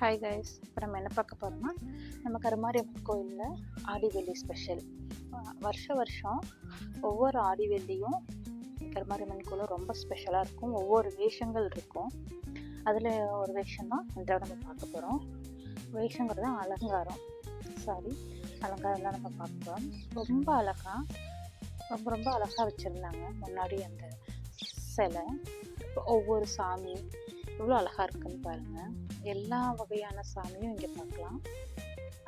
Hi guys இப்போ நம்ம என்ன பார்க்க போகிறோம்னா நம்ம கருமாரியம்மன் கோயிலில் ஆடிவெள்ளி ஸ்பெஷல் வருஷ வருஷம் ஒவ்வொரு ஆடிவெள்ளியும் கருமாரியம்மன் கோயிலும் ரொம்ப ஸ்பெஷலாக இருக்கும். ஒவ்வொரு வேஷங்கள் இருக்கும். அதில் ஒரு வேஷம் தான் இந்த நம்ம பார்க்க போகிறோம் வேஷங்கிறது அலங்காரம். சாரி அலங்காரம் தான் நம்ம பார்க்க போகிறோம் ரொம்ப அழகாக ரொம்ப ரொம்ப அழகாக வச்சுருந்தாங்க முன்னாடி அந்த சிலை. ஒவ்வொரு சாமி எவ்வளோ அழகாக இருக்குன்னு பாருங்கள் எல்லா வகையான சாமியும் இங்கே பார்க்கலாம்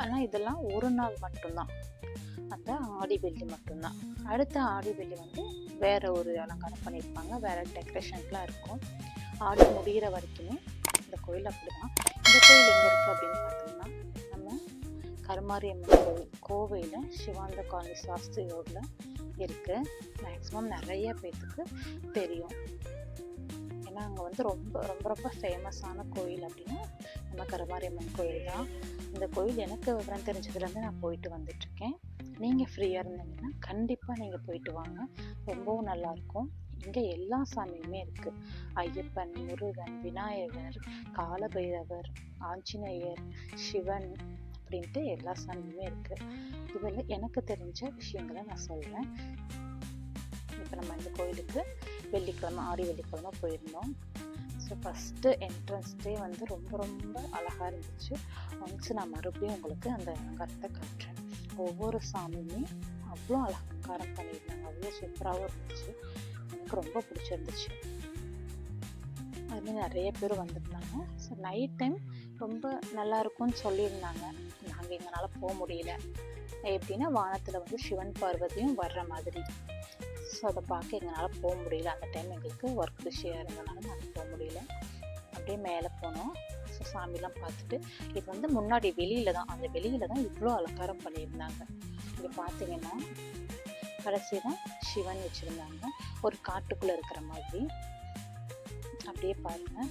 ஆனால் இதெல்லாம் ஒரு நாள் மட்டும்தான். அந்த ஆடி வெள்ளி மட்டும்தான். அடுத்த ஆடி வெள்ளி வந்து வேறு ஒரு அலங்காரம் பண்ணியிருப்பாங்க. வேறு டெக்கரேஷன்லாம் இருக்கும். ஆடி முடிகிற வரைக்குமே இந்த கோயில் அப்படி தான் இந்த கோயில் எங்கே இருக்குது அப்படின்னு பார்த்தோம்னா நம்ம கருமாரியம்மன் கோவில் கோவையில் சிவாந்த காலனி சாஸ்திரி இருக்குது மேக்ஸிமம் நிறைய பேர்த்துக்கு தெரியும். ஏன்னா அங்கே வந்து ரொம்ப ரொம்ப ரொம்ப ஃபேமஸான கோயில் அப்படின்னா நம்ம கருமாரியம்மன் கோயில் தான். இந்த கோயில் எனக்கு விவரம் தெரிஞ்சதுலேருந்து நான் போயிட்டு வந்துட்டுருக்கேன். நீங்கள் ஃப்ரீயாக இருந்தீங்கன்னா கண்டிப்பாக நீங்கள் போயிட்டு வாங்க. ரொம்பவும் நல்லாயிருக்கும். இங்கே எல்லா சாமியுமே இருக்குது ஐயப்பன் முருகன் விநாயகர் காலபைரவர் ஆஞ்சநேயர் சிவன் அப்படின்ட்டு எல்லா சாமியுமே இருக்குது இதில் எனக்கு தெரிஞ்ச விஷயங்களை நான் சொல்கிறேன் இப்போ நம்ம இந்த கோயிலுக்கு வெள்ளிக்கிழமை ஆடி வெள்ளிக்கிழமை போயிருந்தோம். ஸோ ஃபஸ்ட்டு என்ட்ரன்ஸ்டே வந்து ரொம்ப ரொம்ப அழகாக இருந்துச்சு. ஒன்ஸ் நான் மறுபடியும் உங்களுக்கு அந்த அலங்காரத்தை காட்டுறேன். ஒவ்வொரு சாமியுமே அவ்வளோ அலங்காரம் பண்ணியிருந்தாங்க. அவ்வளோ சூப்பராகவும் இருந்துச்சு. எனக்கு ரொம்ப பிடிச்சிருந்துச்சு. அதுமாதிரி நிறைய பேர் வந்திருந்தாங்க. ஸோ நைட் டைம் ரொம்ப நல்லா இருக்கும்னு சொல்லியிருந்தாங்க. நாங்கள் எங்களால் போக முடியல. எப்படின்னா வானத்தில் வந்து சிவன் பார்வதியும் வர்ற மாதிரி. ஸோ அதை பார்க்க எங்களால் போக முடியல. அந்த டைம் எங்களுக்கு ஒர்க் பிஸியாக இருந்தனால நாங்கள் போக முடியல. அப்படியே மேலே போனோம். ஸோ சாமிலாம் பார்த்துட்டு இது வந்து முன்னாடி வெளியில் தான். அந்த வெளியில் தான் இவ்வளோ அலங்காரம் பண்ணியிருந்தாங்க. இங்கே பார்த்தீங்கன்னா கடைசி தான் சிவன் வச்சுருந்தாங்க. ஒரு காட்டுக்குள்ளே இருக்கிற மாதிரி. அப்படியே பாருங்கள்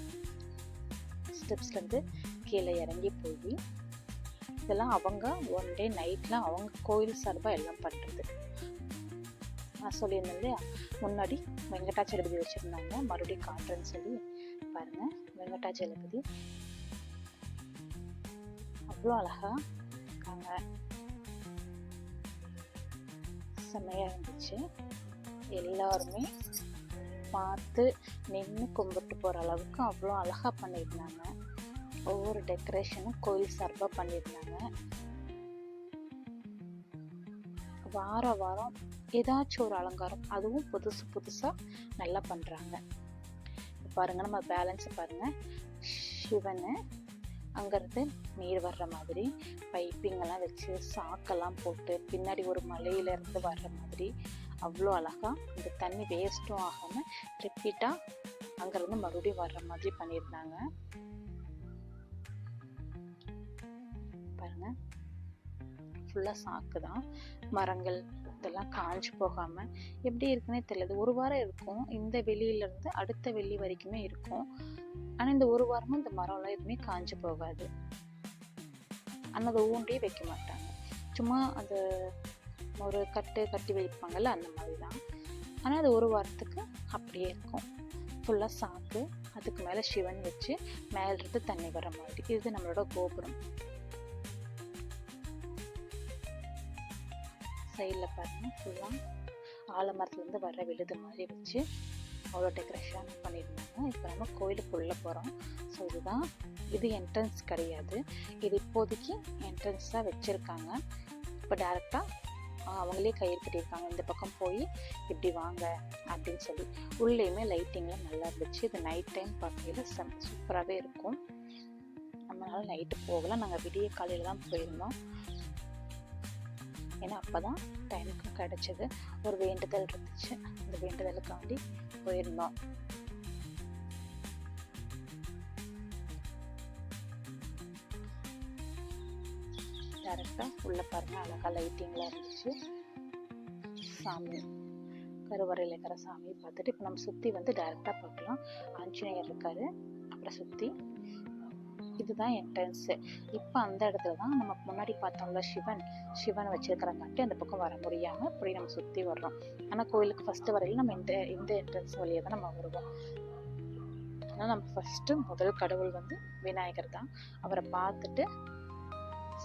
ஸ்டெப்ஸ்லேருந்து கீழே இறங்கி போய் இதெல்லாம் அவங்க ஒன் டே நைட்டில் அவங்க கோயில் சார்பாக எல்லாம் பண்ணுறது நான் சொல்லியிருந்தேன் இல்லையா? முன்னாடி வெங்கடாச்சலபதி வச்சுருந்தாங்க. மறுபடியும் காட்டுறேன்னு சொல்லி. பாருங்கள் வெங்கடாச்சலபதி அவ்வளோ அழகாக இருக்காங்க. செம்மையாக இருந்துச்சு. எல்லாருமே பார்த்து நின்று கும்பிட்டு போகிற அளவுக்கு அவ்வளோ அழகாக பண்ணியிருந்தாங்க. ஒவ்வொரு டெக்கரேஷனும் கோயில் சார்பாக பண்ணியிருந்தாங்க வார வாரம் ஏதாச்சும் ஒரு அலங்காரம் அதுவும் புதுசு புதுசாக நல்லா பண்ணுறாங்க பாருங்க நம்ம பேலன்ஸை பாருங்கள் சிவனை அங்கேருந்து நீர் வர்ற மாதிரி பைப்பிங்கெல்லாம் வச்சு சாக்கெல்லாம் போட்டு பின்னாடி ஒரு மலையிலேருந்து வர்ற மாதிரி அவ்வளோ அழகாக இந்த தண்ணி வேஸ்ட்டும் ஆகாமல் ரிப்பீட்டாக அங்கேருந்து மறுபடியும் வர்ற மாதிரி பண்ணியிருந்தாங்க பாருங்க. ஃபுல்லாக சாக்கு தான். மரங்கள் இதெல்லாம் காஞ்சு போகாமல் எப்படி இருக்குன்னே தெரியல ஒரு வாரம் இருக்கும். இந்த வெளியிலேருந்து அடுத்த வெள்ளி வரைக்குமே இருக்கும். ஆனால் இந்த ஒரு வாரமும் இந்த மரம்லாம் எதுவுமே காஞ்சு போகாது. ஆனால் அதை ஊண்டியே வைக்க மாட்டாங்க. சும்மா அது ஒரு கட்டு கட்டி வைப்பாங்கல்ல அந்த மாதிரி தான். ஆனால் அது ஒரு வாரத்துக்கு அப்படியே இருக்கும். ஃபுல்லாக சாக்கு அதுக்கு மேலே சிவன் வச்சு மேலிருந்து தண்ணி வர மாதிரி. இது நம்மளோட கோபுரம். சைடில் பாருங்கள் ஃபுல்லாக ஆலமரத்துலேருந்து வர விழுது மாதிரி வச்சு அவ்வளோ டெக்கரேஷன் பண்ணியிருந்தாங்க. இப்போ நம்ம கோயிலுக்குள்ளே போகிறோம் ஸோ இதுதான் இது என்ட்ரன்ஸ் கிடையாது. இது இப்போதைக்கு என்ட்ரன்ஸாக வச்சுருக்காங்க. இப்போ டேரெக்டாக அவங்களே கயிறு கட்டியிருக்காங்க இந்த பக்கம் போய் இப்படி வாங்க அப்படின்னு சொல்லி. உள்ளேயுமே லைட்டிங்லாம் நல்லா இருந்துச்சு. இது நைட் டைம் பார்க்கையில் செம் சூப்பராகவே இருக்கும். நம்மளால் நைட்டு போகலாம் நாங்கள் விடிய காலையில் தான் போயிருந்தோம். ஏன்னா அப்போ தான் டைமுக்கு கிடச்சிது. ஒரு வேண்டுதல் இருந்துச்சு. அந்த வேண்டுதலுக்காண்டி போயிருந்தோம். டேரெக்டாக உள்ளே பாருங்கள் அழகாக லைட்டிங்லாம் இருந்துச்சு. சாமி கருவறையில் இருக்கிற சாமியை பார்த்துட்டு இப்போ நம்ம சுற்றி வந்து டேரெக்டாக பார்க்கலாம். ஆஞ்சநேயர் இருக்காரு. அப்புறம் சுற்றி இதுதான் என்ட்ரன்ஸு இப்போ அந்த இடத்துல தான் நம்ம முன்னாடி பார்த்தோம்ல சிவன் சிவன் வச்சிருக்கிறங்காட்டி அந்த பக்கம் வர முடியாமல் இப்படி நம்ம சுற்றி வர்றோம். ஆனால் கோயிலுக்கு ஃபஸ்ட்டு வரையில் நம்ம இந்த இந்த என்ட்ரன்ஸ் வழியாக தான் நம்ம வருவோம். ஆனால் நம்ம ஃபஸ்ட்டு முதல் கடவுள் வந்து விநாயகர் தான். அவரை பார்த்துட்டு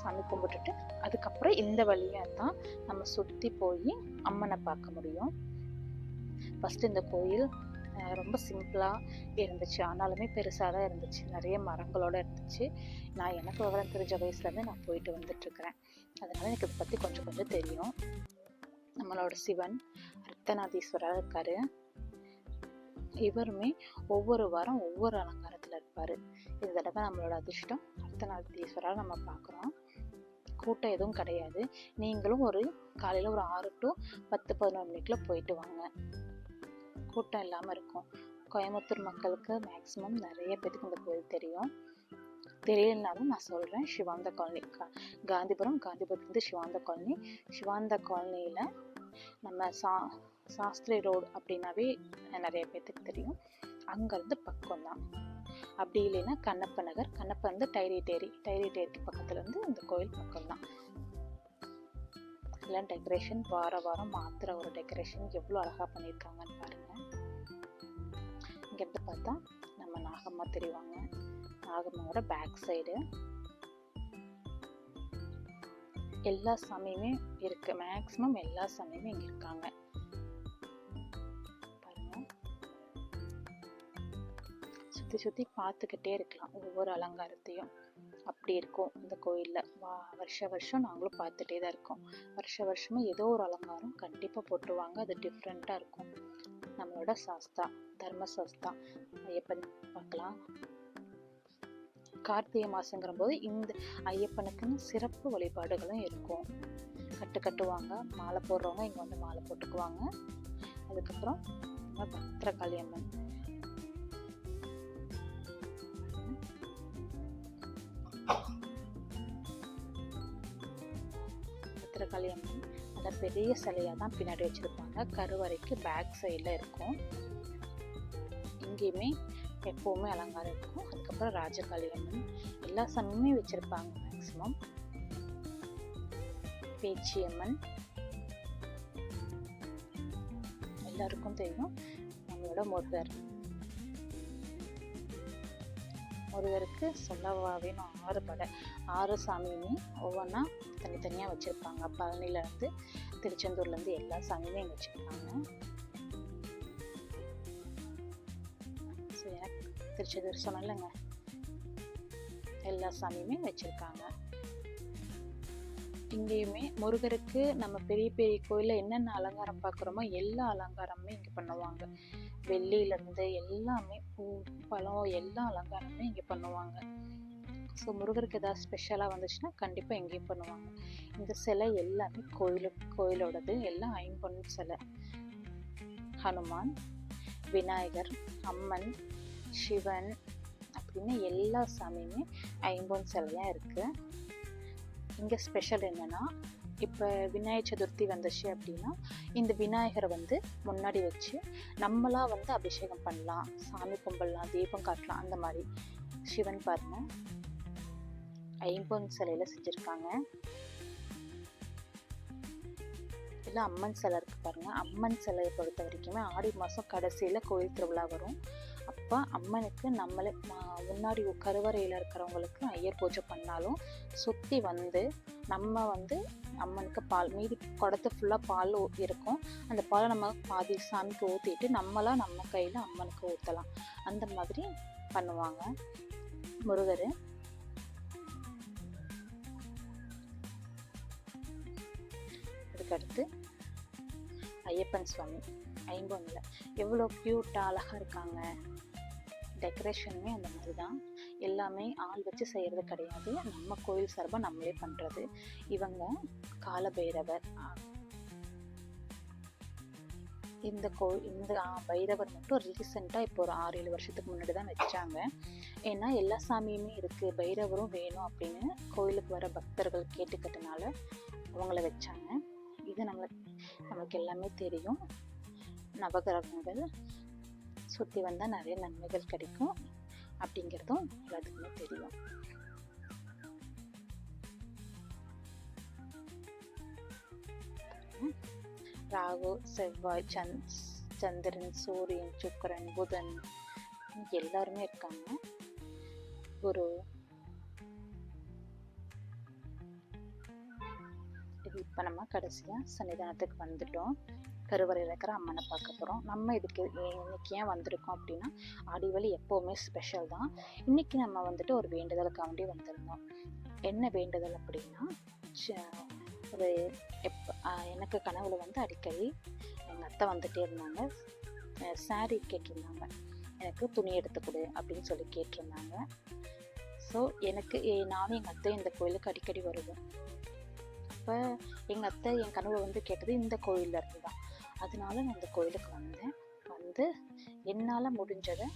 சாமி கும்பிட்டுட்டு அதுக்கப்புறம் இந்த வழியாக தான் நம்ம சுற்றி போய் அம்மனை பார்க்க முடியும். ஃபஸ்ட்டு இந்த கோயில் ரொம்ப சிம்பிளாக இருந்துச்சு. ஆனாலுமே பெருசாக தான் இருந்துச்சு. நிறைய மரங்களோட இருந்துச்சு. நான் எனக்கு விவரம் தெரிஞ்ச வயசுலேருந்து நான் போயிட்டு வந்துட்டுருக்கிறேன். அதனால் எனக்கு இதை பற்றி கொஞ்சம் கொஞ்சம் தெரியும். நம்மளோட சிவன் அர்த்தநாதீஸ்வராக இருக்கார். இவருமே ஒவ்வொரு வாரம் ஒவ்வொரு அலங்காரத்தில் இருப்பார். இந்த தடவை நம்மளோட அதிர்ஷ்டம் அர்த்தநாதீஸ்வராக நம்ம பார்க்குறோம் கூட்டம் எதுவும் கிடையாது. நீங்களும் ஒரு காலையில் ஒரு ஆறு டு பத்து பதினொரு மணிக்கில் போயிட்டு வாங்க. கூட்டம் இல்லாமல் இருக்கும். கோயம்புத்தூர் மக்களுக்கு மேக்ஸிமம் நிறைய பேருக்கு இந்த கோயில் தெரியும். தெரியலனாலும் நான் சொல்கிறேன் சிவாந்த காலனி கா காந்திபுரம் காந்திபுரத்துலேருந்து சிவாந்த காலனி. சிவாந்த காலனியில் நம்ம சா சாஸ்திரி ரோடு அப்படின்னாவே நிறைய பேர்த்துக்கு தெரியும். அங்கேருந்து பக்கம் தான். அப்படி இல்லைன்னா கண்ணப்ப நகர் கண்ணப்ப வந்து டைரி டேரி டைரி டேரிக்கு இருந்து இந்த கோயில் பக்கம் தான். எல்லாம் டெக்கரேஷன் வார வாரம் மாத்திரை ஒரு டெக்கரேஷன் எவ்வளோ அழகாக பண்ணியிருக்காங்கன்னு பாருங்கள் இங்கேருந்து பார்த்தா நம்ம நாகம்மா தெரிவாங்க. நாகம்மாவோட பேக் சைடு எல்லா சாமியுமே இருக்குது மேக்ஸிமம் எல்லா சாமியுமே இங்கே இருக்காங்க. சுற்றி சுற்றி பார்த்துக்கிட்டே இருக்கலாம். ஒவ்வொரு அலங்காரத்தையும். அப்படி இருக்கும் இந்த கோயிலில். வா வருஷ வருஷம் நாங்களும் பார்த்துட்டே தான் இருக்கோம். வருஷ வருஷமும் ஏதோ ஒரு அலங்காரம் கண்டிப்பாக போட்டுருவாங்க. அது டிஃப்ரெண்ட்டாக இருக்கும். நம்மளோட சாஸ்தா தர்ம சாஸ்தா. ஐயப்பன் பார்க்கலாம். கார்த்திகை மாதங்கிற போது இந்த ஐயப்பனுக்குன்னு சிறப்பு வழிபாடுகளும் இருக்கும். கட்டு கட்டுவாங்க. மாலை போடுறவங்க இங்கே வந்து மாலை போட்டுக்குவாங்க. அதுக்கப்புறம் பத்திரகாளி அம்மன். பத்திரகாளி அம்மன் அந்த பெரிய சிலையாக தான் பின்னாடி வச்சுருப்பாங்க. கருவறைக்கு பேக் சைடில் இருக்கும். இங்கேயுமே எப்போவுமே அலங்காரம் இருக்கும். அதுக்கப்புறம் ராஜகாளி அம்மன் எல்லா சாமியுமே வச்சுருப்பாங்க மேக்ஸிமம் பேச்சியம்மன். எல்லாருக்கும் தெரியும். நம்மளோட முருகர். முருகருக்கு சொல்லவா வேணும் ஆறு படை ஆறு சாமியுமே ஒவ்வொன்றா தனித்தனியாக வச்சுருப்பாங்க. பழனிலேருந்து திருச்செந்தூர்லேருந்து எல்லா சாமியுமே இங்கே வச்சுருப்பாங்க ஸோ எனக்கு திருச்செந்தூர் சொன்னலைங்க எல்லா சாமியுமே வச்சுருக்காங்க. இங்கேயுமே முருகருக்கு நம்ம பெரிய பெரிய கோயிலில் என்னென்ன அலங்காரம் பார்க்குறோமோ எல்லா அலங்காரமுமே இங்கே பண்ணுவாங்க. வெள்ளியிலேருந்து எல்லாமே பூ பழம் எல்லா அலங்காரமுமே இங்கே பண்ணுவாங்க. ஸோ முருகருக்கு ஏதாவது ஸ்பெஷலாக வந்துச்சுன்னா கண்டிப்பாக எங்கேயும் பண்ணுவாங்க. இந்த சிலை எல்லாமே கோயிலு கோயிலோடது எல்லாம் ஐம்பொன் சிலை. ஹனுமான் விநாயகர் அம்மன் சிவன் அப்படின்னு எல்லா சாமியுமே ஐம்பொன் சிலையாக இருக்குது இங்கே ஸ்பெஷல் என்னென்னா இப்போ விநாயகர் சதுர்த்தி வந்துச்சு அப்படின்னா இந்த விநாயகரை வந்து முன்னாடி வச்சு நம்மளாக வந்து அபிஷேகம் பண்ணலாம். சாமி கும்பிடலாம் தீபம் காட்டலாம் அந்த மாதிரி. சிவன் பாருங்கள் ஐம்பொன் சிலையில செஞ்சுருக்காங்க. இல்லை அம்மன் சிலை இருக்கு பாருங்கள் அம்மன் சிலையை பொறுத்த வரைக்குமே ஆடி மாதம் கடைசியில் கோயில் திருவிழா வரும். அப்போ அம்மனுக்கு நம்மளே மா- முன்னாடி கருவறையில் இருக்கிறவங்களுக்கு ஐயர் பூஜை பண்ணாலும் சுற்றி வந்து நம்ம வந்து அம்மனுக்கு பால் மீதி குடத்து ஃபுல்லாக பால் இருக்கும். அந்த பாலை நம்ம பாதி சாமிக்கு ஊற்றிட்டு நம்மளா நம்ம கையில் அம்மனுக்கு ஊற்றலாம் அந்த மாதிரி பண்ணுவாங்க முருகர். அதுக்கடுத்து ஐயப்பன் சுவாமி ஐம்பொன்னில். எவ்வளோ க்யூட்டாக அழகாக இருக்காங்க. டெக்கரேஷனுமே அந்த மாதிரி தான். எல்லாமே ஆள் வச்சு செய்கிறது கிடையாது. நம்ம கோயில் சார்பாக நம்மளே பண்ணுறது இவங்க காலபைரவர். இந்த கோயில் இந்த பைரவர் மட்டும் ரீசெண்டாக இப்போ ஒரு ஆறு ஏழு வருஷத்துக்கு முன்னாடி தான் வச்சாங்க. ஏன்னா எல்லா சாமியுமே இருக்குது பைரவரும் வேணும் அப்படின்னு கோயிலுக்கு வர பக்தர்கள் கேட்டுக்கிட்டனால அவங்கள வச்சாங்க. இது நம்மளுக்கு நமக்கு எல்லாமே தெரியும். நவகிரகங்கள் சுற்றி வந்தால் நிறைய நன்மைகள் கிடைக்கும். அப்படிங்கிறதும் எல்லாத்துக்குமே தெரியும். ராகு செவ்வாய் சந்த் சந்திரன் சூரியன் சுக்கரன் புதன் எல்லாருமே இருக்காங்க. குரு இப்போ நம்ம கடைசியாக சன்னிதானத்துக்கு வந்துட்டோம். கருவறையில் இருக்கிற அம்மனை பார்க்க போகிறோம் நம்ம இதுக்கு இன்றைக்கி இன்னைக்கு ஏன் வந்திருக்கோம் அப்படின்னா ஆடிவழி எப்போவுமே ஸ்பெஷல் தான். இன்னைக்கு நம்ம வந்துட்டு ஒரு வேண்டுதலுக்காண்டி வந்திருந்தோம். என்ன வேண்டுதல் அப்படின்னா ச- ஒரு எப் எனக்கு கனவுல வந்து அடிக்கடி எங்கள் அத்தை வந்துட்டே இருந்தாங்க. சாரி கேட்டிருந்தாங்க. எனக்கு துணி எடுத்து கொடு அப்படின்னு சொல்லி கேட்டிருந்தாங்க. ஸோ எனக்கு ஏ- நானும் எங்கள் அத்தை இந்த கோயிலுக்கு அடிக்கடி வருவோம். அப்போ எங்கள் அத்தை என் கனவு வந்து கேட்டது இந்த கோயிலில் இருந்து தான். அதனால நான் இந்த கோயிலுக்கு வந்தேன். வந்து என்னால் முடிஞ்சதை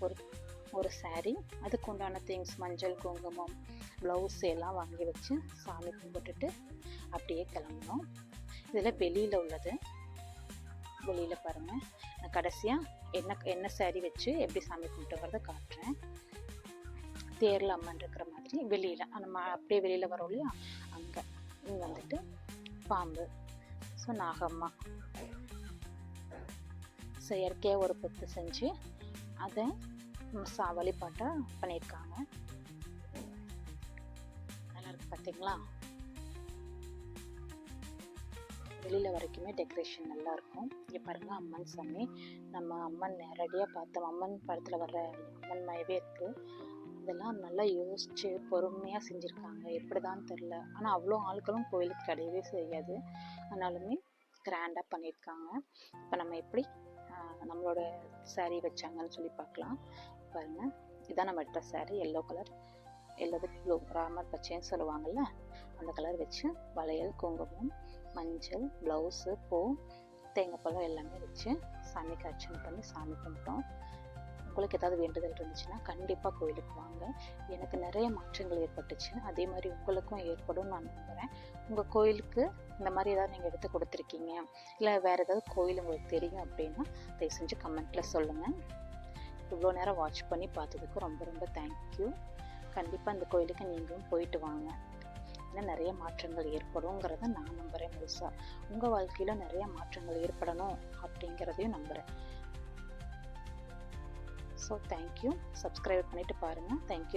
ஒரு ஒரு சாரீ அதுக்கு உண்டான திங்ஸ் மஞ்சள் குங்குமம் ப்ளவுஸ் எல்லாம் வாங்கி வச்சு சாமி கும்பிட்டுட்டு அப்படியே கிளம்பினோம். இதில் வெளியில் உள்ளது. வெளியில் பாருங்கள் நான் கடைசியாக என்ன என்ன saree வச்சு எப்படி சாமி கும்பிட்டுங்கிறத காட்டுறேன். தேரில் அம்மன் இருக்கிற மாதிரி வெளியில் நம்ம அப்படியே வெளியில் வரோம் இல்லையா? அங்கே. இங்கே வந்துட்டு பாம்பு. ஸோ நாகம்மா. செயற்கையாக ஒரு செஞ்சு அதை சா வழிபாட்டாக பண்ணியிருக்காங்க. நல்லா இருக்கு பார்த்தீங்களா வெளியில் வரைக்குமே டெக்கரேஷன் நல்லாயிருக்கும் இங்கே பாருங்கள் அம்மன் சாமி. நம்ம அம்மன் நேரடியாக பார்த்தோம் அம்மன் படத்தில் வர்ற அம்மன் மயவே இருக்குது இதெல்லாம் நல்லா யோசித்து பொறுமையாக செஞ்சுருக்காங்க. எப்படிதான் தெரில ஆனால் அவ்வளோ ஆட்களும் கோயிலுக்கு கிடையவே செய்யாது. ஆனாலுமே கிராண்டாக பண்ணியிருக்காங்க. இப்போ நம்ம எப்படி நம்மளோட சாரீ வச்சாங்கன்னு சொல்லி பார்க்கலாம். பாருங்கள் இதான் நம்ம எடுத்த சாரீ எல்லோ கலர் எல்லோவுக்கு ப்ளூ ராமர் பச்சைன்னு சொல்லுவாங்கள்ல அந்த கலர் வச்சு வளையல் குங்குமம் மஞ்சள் ப்ளவுஸு பூ தேங்காய் பழம் எல்லாமே வச்சு சாமிக்கு அர்ச்சனை பண்ணி சாமி கும்பிட்டோம். உங்களுக்கு ஏதாவது வேண்டுதல் இருந்துச்சுன்னா கண்டிப்பாக கோயிலுக்கு வாங்க. எனக்கு நிறைய மாற்றங்கள் ஏற்பட்டுச்சு. அதே மாதிரி உங்களுக்கும் ஏற்படும் நான் நம்புகிறேன் உங்கள் கோயிலுக்கு இந்த மாதிரி ஏதாவது நீங்கள் எடுத்து கொடுத்துருக்கீங்க இல்லை வேறு ஏதாவது கோயில் உங்களுக்கு தெரியும் அப்படின்னா தயவு செஞ்சு கமெண்ட்டில் சொல்லுங்கள் இவ்வளோ நேரம் வாட்ச் பண்ணி பார்த்ததுக்கு ரொம்ப ரொம்ப தேங்க்யூ கண்டிப்பாக இந்த கோயிலுக்கு நீங்களும் போயிட்டு வாங்க. இன்னும் நிறைய மாற்றங்கள் ஏற்படுங்கிறத நான் நம்புகிறேன் முழுசாக உங்கள் வாழ்க்கையில் நிறைய மாற்றங்கள் ஏற்படணும் அப்படிங்கிறதையும் நம்புகிறேன் ஸோ தேங்க்யூ சப்ஸ்கிரைப் பண்ணிட்டு பாருங்கள் தேங்க்யூ